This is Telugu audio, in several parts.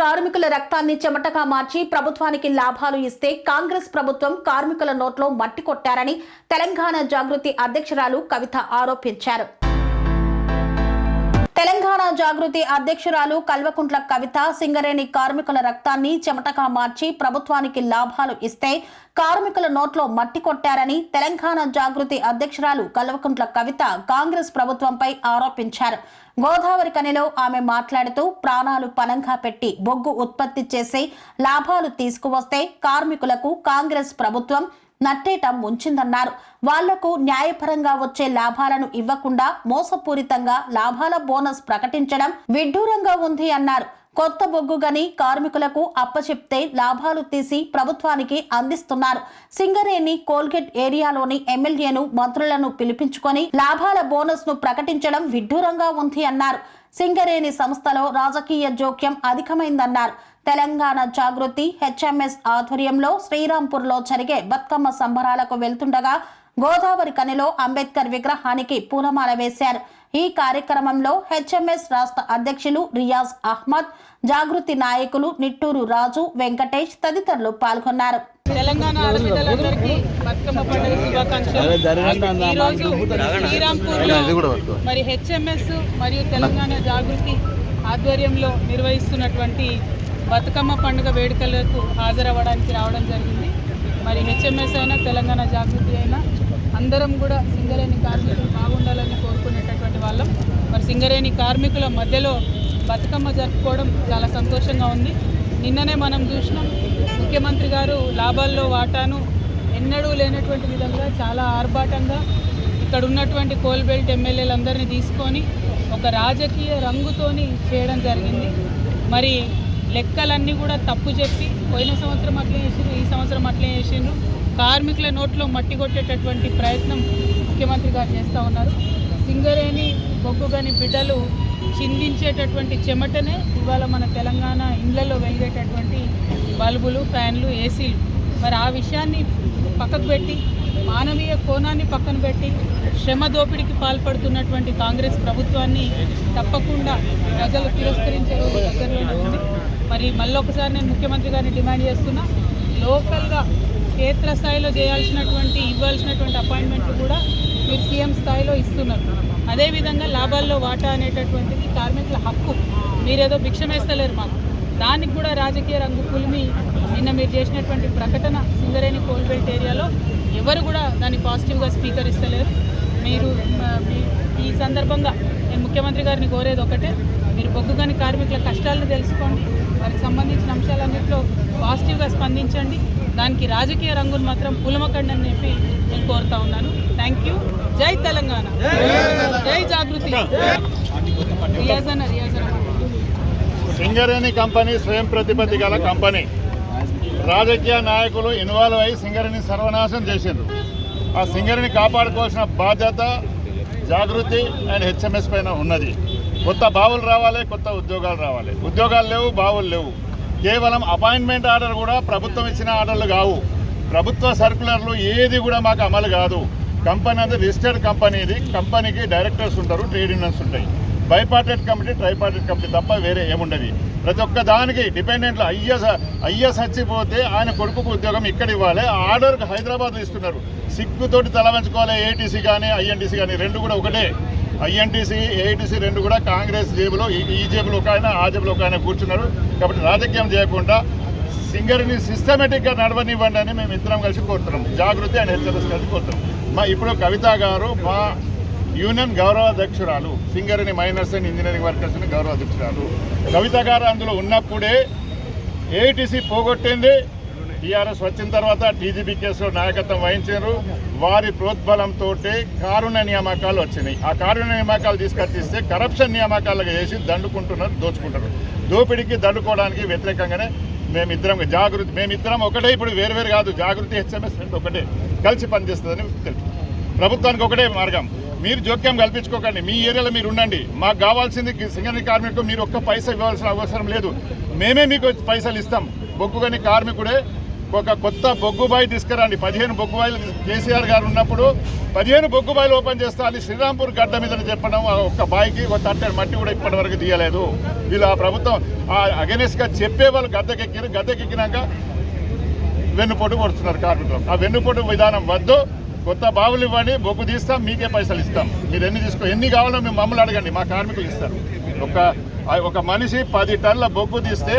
కార్మికుల రక్తాన్ని చెమటగా మార్చి ప్రభుత్వానికి లాభాలు ఇస్తే కాంగ్రెస్ ప్రభుత్వం కార్మికుల నోట్లో మట్టి కొట్టారని తెలంగాణ జాగృతి అధ్యక్షురాలు కవిత ఆరోపించారు. తెలంగాణ జాగృతి అధ్యక్షురాలు కల్వకుంట్ల కవిత సింగరేణి కార్మికుల రక్తాన్ని చెమటగా మార్చి ప్రభుత్వానికి లాభాలు ఇస్తే కార్మికుల నోట్లో మట్టి కొట్టారని తెలంగాణ జాగృతి అధ్యక్షురాలు కల్వకుంట్ల కవిత కాంగ్రెస్ ప్రభుత్వంపై ఆరోపించారు. గోదావరి కనిలో ఆమె మాట్లాడుతూ ప్రాణాలు పనంగా పెట్టి బొగ్గు ఉత్పత్తి చేసి లాభాలు తీసుకువస్తే కార్మికులకు కాంగ్రెస్ ప్రభుత్వం నట్టేట ముంచిందన్నారు. వాళ్ళకు న్యాయపరంగా వచ్చే లాభాలను ఇవ్వకుండా మోసపూరితంగా లాభాల బోనస్ ప్రకటించడం విడ్డూరంగా ఉంది అన్నారు. కొత్త బొగ్గు గని కార్మికులకు అప్పచెప్తే లాభాలు తీసి ప్రభుత్వానికి అందిస్తున్నారు. సింగరేణి కోల్గేట్ ఏరియాలోని ఎమ్మెల్యేను మంత్రులను పిలిపించుకొని లాభాల బోనస్ను ప్రకటించడం విడ్డూరంగా ఉంది అన్నారు. సింగరేణి సంస్థలో రాజకీయ జోక్యం అధికమైందన్నారు. తెలంగాణ జాగృతి హెచ్ఎంఎస్ ఆధ్వర్యంలో శ్రీరాంపూర్లో జరిగే బతుకమ్మ సంబరాలకు వెళ్తుండగా గోదావరి కనిలో అంబేద్కర్ విగ్రహానికి పూలమాల వేశారు. ఈ కార్యక్రమంలో హెచ్ఎంఎస్ రాష్ట్ర అధ్యక్షులు రియాజ్ అహ్మద్ జాగృతి నాయకులు నిట్టూరు రాజు వెంకటేష్ తదితరులు పాల్గొన్నారు. తెలంగాణ ఆడబిడ్డలందరికీ బతుకమ్మ పండుగ శుభాకాంక్షలు. ఈరోజు శ్రీరాంపూర్లో మరి హెచ్ఎంఎస్ మరియు తెలంగాణ జాగృతి ఆధ్వర్యంలో నిర్వహిస్తున్నటువంటి బతుకమ్మ పండుగ వేడుకలకు హాజరవ్వడానికి రావడం జరిగింది. మరి హెచ్ఎంఎస్ అయినా తెలంగాణ జాగృతి అయినా అందరం కూడా సింగరేణి కార్మికులు బాగుండాలని కోరుకునేటటువంటి వాళ్ళం. మరి సింగరేణి కార్మికుల మధ్యలో బతుకమ్మ జరుపుకోవడం చాలా సంతోషంగా ఉంది. నిన్ననే మనం చూసినాం ముఖ్యమంత్రి గారు లాభాల్లో వాటాను ఎన్నడూ లేనటువంటి విధంగా చాలా ఆర్భాటంగా ఇక్కడ ఉన్నటువంటి కోల్బెల్ట్ ఎమ్మెల్యేలందరినీ తీసుకొని ఒక రాజకీయ రంగుతోని చేయడం జరిగింది. మరి లెక్కలన్నీ కూడా తప్పు చెప్పి పోయిన సంవత్సరం అట్లే చేసిండ్రు ఈ సంవత్సరం అట్లే చేసిండ్రు. కార్మికుల నోట్లో మట్టి కొట్టేటటువంటి ప్రయత్నం ముఖ్యమంత్రి గారు చేస్తూ ఉన్నారు. సింగరేణి బొగ్గుగని బిడ్డలు చిందించేటటువంటి చెమటనే ఇవాళ మన తెలంగాణ ఇండ్లలో వెలిగేటటువంటి బల్బులు ఫ్యాన్లు ఏసీలు. మరి ఆ విషయాన్ని పక్కకు పెట్టి మానవీయ కోణాన్ని పక్కన పెట్టి శ్రమ దోపిడీకి పాల్పడుతున్నటువంటి కాంగ్రెస్ ప్రభుత్వాన్ని తప్పకుండా ప్రజలు తిరస్కరించే రోజు ఉంది. మరి మళ్ళీ ఒకసారి నేను ముఖ్యమంత్రి గారిని డిమాండ్ చేస్తున్నా లోకల్గా క్షేత్ర స్థాయిలో చేయాల్సినటువంటి ఇవ్వాల్సినటువంటి అపాయింట్మెంట్లు కూడా మీరు సీఎం స్థాయిలో ఇస్తున్నారు. అదేవిధంగా లాభాల్లో వాటా అనేటటువంటిది కార్మికుల హక్కు. మీరేదో భిక్షమేస్తలేరు మాకు. దానికి కూడా రాజకీయ రంగు పులిమి నిన్న మీరు చేసినటువంటి ప్రకటన సింగరేణి కోల్బెల్ట్ ఏరియాలో ఎవరు కూడా దాన్ని పాజిటివ్గా స్వీకరిస్తలేరు. మీరు మీ- ఈ సందర్భంగా నేను ముఖ్యమంత్రి గారిని కోరేది ఒకటే. మీరు బొగ్గుగని కార్మికుల కష్టాలను తెలుసుకోండి. వారికి సంబంధించిన అంశాలన్నింటిలో పాజిటివ్గా స్పందించండి. దానికి రాజకీయ రంగును మాత్రం పులమకండి అని చెప్పి నేను కోరుతా ఉన్నాను. థ్యాంక్ యూ జై తెలంగాణ. జై జాగృతి. రియాజన రియాజన. సింగరేణి కంపెనీ స్వయం ప్రతిపత్తి గల కంపెనీ. రాజకీయ నాయకులు ఇన్వాల్వ్ అయ్యి సింగరేణి సర్వనాశం చేసిండ్రు. ఆ సింగరేణి కాపాడుకోవాల్సిన బాధ్యత జాగృతి అండ్ హెచ్ఎంఎస్ పైన ఉన్నది. కొత్త బావులు రావాలి కొత్త ఉద్యోగాలు రావాలి. ఉద్యోగాలు లేవు బావులు లేవు. కేవలం అపాయింట్మెంట్ ఆర్డర్ కూడా ప్రభుత్వం ఇచ్చిన ఆర్డర్లు కావు. ప్రభుత్వ సర్కులర్లు ఏది కూడా మాకు అమలు కాదు. కంపెనీ అనేది రిజిస్టర్డ్ కంపెనీది కంపెనీకి డైరెక్టర్స్ ఉంటారు ట్రేడ్ యూనియన్స్ ఉంటాయి. బైపార్టెడ్ కమిటీ ట్రైపార్టెడ్ కమిటీ తప్ప వేరే ఏముండదు. ప్రతి ఒక్క దానికి డిపెండెంట్లు ఐఎస్ ఐఎస్ చచ్చిపోతే ఆయన కొడుకుకు ఉద్యోగం ఇక్కడ ఇవ్వాలి. ఆర్డర్ హైదరాబాద్ ఇస్తున్నారు. సిగ్గుతోటి తల వంచుకోవాలి ఏఐటీసీ కానీ ఐఎన్టీసీ కానీ రెండు కూడా ఒకటే. ఐఎన్టీసీ ఏఐటీసీ రెండు కూడా కాంగ్రెస్ జేబులో ఈ- జేబులో ఒక ఆయన ఆ జేబులో ఒక ఆయన కూర్చున్నారు. కాబట్టి రాజకీయం చేయకుండా సింగర్ని సిస్టమేటిక్గా నడవనివ్వండి అని మేము ఇద్దరం కలిసి కోరుతున్నాం. జాగృతి అండ్ హెచ్ఎంఎస్ కలిసి కోరుతున్నాం. మా ఇప్పుడు కవిత గారు మా యూనియన్ గౌరవ అధ్యక్షురాలు Singareni miners and engineering workers గౌరవ అధ్యక్షురాలు కవిత గారు అందులో ఉన్నప్పుడే ఏఐటీసీ పోగొట్టింది. టీఆర్ఎస్ వచ్చిన తర్వాత టీజీబీ కేసులో నాయకత్వం వహించారు. వారి ప్రోద్బలంతో కారుణ్య నియామకాలు వచ్చినాయి. ఆ కారుణ్య నియామకాలు తీసుకొచ్చిస్తే కరప్షన్ నియామకాలుగా చేసి దండుకుంటున్నారు దోచుకుంటారు దోపిడీకి దండుకోవడానికి వ్యతిరేకంగానే మేమిద్దరం జాగృతి మేమిద్దరం ఒకటే ఇప్పుడు వేరు వేరు కాదు. జాగృతి హెచ్ఎంఎస్ రెండు ఒకటే. కలిసి పనిచేస్తుందని తెలుసు. ప్రభుత్వానికి ఒకటే మార్గం. మీరు జోక్యం కల్పించుకోకండి. మీ ఏరియాలో మీరు ఉండండి. మాకు కావాల్సింది సింగని కార్మికుడు మీరు ఒక్క పైసా ఇవ్వాల్సిన అవసరం లేదు. మేమే మీకు పైసలు ఇస్తాం. బొగ్గుగని కార్మికుడే ఒక కొత్త బొగ్గుబాయి తీసుకురండి. పదిహేను బొగ్గుబాయిలు కేసీఆర్ గారు ఉన్నప్పుడు పదిహేను బొగ్గుబాయిలు ఓపెన్ చేస్తా అని శ్రీరాంపూర్ గడ్డ మీద చెప్పడం ఆ ఒక్క బాయికి ఒక తట్టెడు మట్టి కూడా ఇప్పటి వరకు తీయలేదు. వీళ్ళు ఆ ప్రభుత్వం ఆ అగెనెస్ట్గా చెప్పే వాళ్ళు గద్దెకెక్కిరు గద్దెకెక్కినాక వెన్నుపోటు కొడుతున్నారు కార్మికులు. ఆ వెన్నుపోటు విధానం వద్దు. కొత్త బావులు ఇవ్వండి బొగ్గు తీస్తాం మీకే పైసలు ఇస్తాం. మీరు ఎన్ని తీసుకో ఎన్ని కావాలో మేము మమ్మల్ని అడగండి మా కార్మికులు ఇస్తారు. ఒక ఆ ఒక మనిషి పది టన్నుల బొగ్గు తీస్తే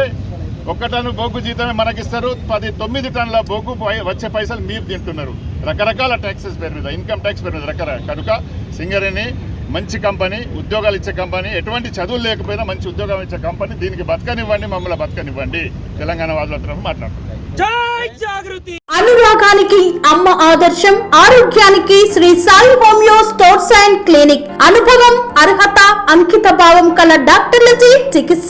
ఒక్క టన్ను బొగ్గు జీతమే మనకిస్తారు. పది తొమ్మిది టన్నుల బొగ్గు పై- వచ్చే పైసలు మీరు తింటున్నారు. రకరకాల ట్యాక్సెస్ పేరు మీద ఇన్కమ్ ట్యాక్స్ పేరు మీద రకరకాల కనుక సింగరేణి మంచి కంపెనీ ఉద్యోగాలు ఇచ్చే కంపెనీ ఎటువంటి చదువులు లేకపోయినా మంచి ఉద్యోగం ఇచ్చే కంపెనీ దీనికి బతకనివ్వండి మమ్మల్ని బతకనివ్వండి. తెలంగాణ వాళ్ళ తరఫు మాట్లాడుతున్నాం అనురాగానికి అమ్మ ఆదర్శం ఆరోగ్యానికి Sri Sai homeo stores and clinic. అనుభవం అర్హత అంకిత భావం కల డాక్టర్లచే చికిత్స.